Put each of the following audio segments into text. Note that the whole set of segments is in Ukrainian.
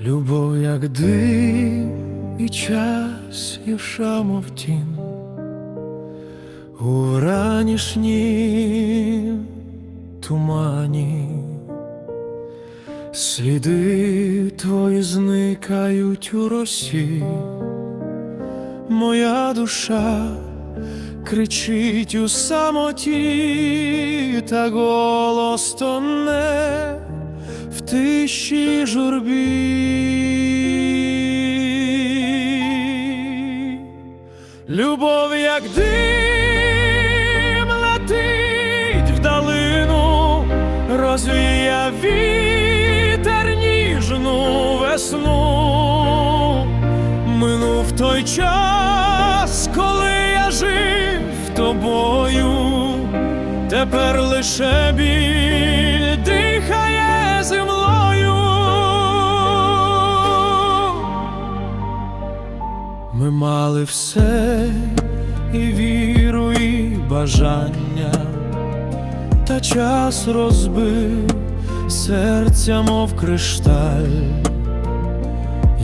Любов, як дим, і час, і шамов тінь у ранішнім тумані, сліди твої зникають у росі, моя душа кричить у самоті, та голос тоне тиші журбі. Любов, як дим, летить вдалину, розвія вітер ніжну весну. Минув той час, коли я жив тобою, тепер лише біль дихає землею. Все і віру, і бажання, та час розбив серця, мов кришталь.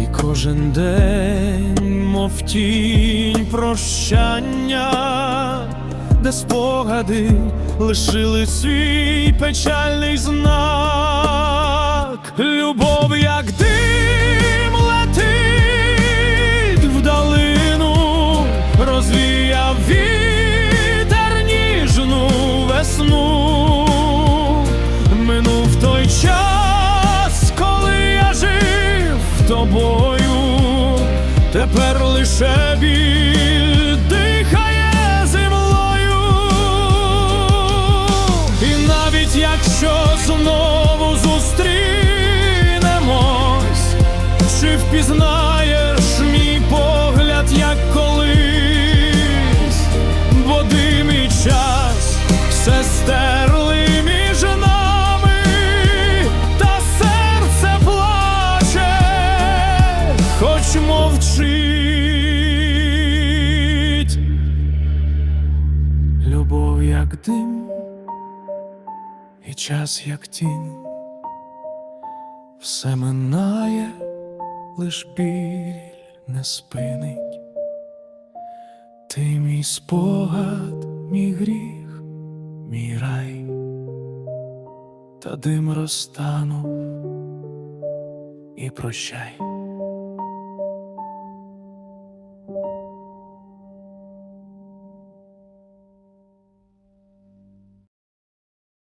І кожен день, мов тінь прощання, де спогади лишили свій печальний знак. Любов, як дим весну. Минув той час, коли я жив тобою, тепер лише біль дихає землею. І навіть якщо знову зустрінемось, чи впізнаєш стерли між нами, та серце плаче, хоч мовчить. Любов, як дим, і час, як тінь, все минає, лиш біль не спинить. Ти мій спогад, мій гріх, мій рай, та дим розтанув і прощай.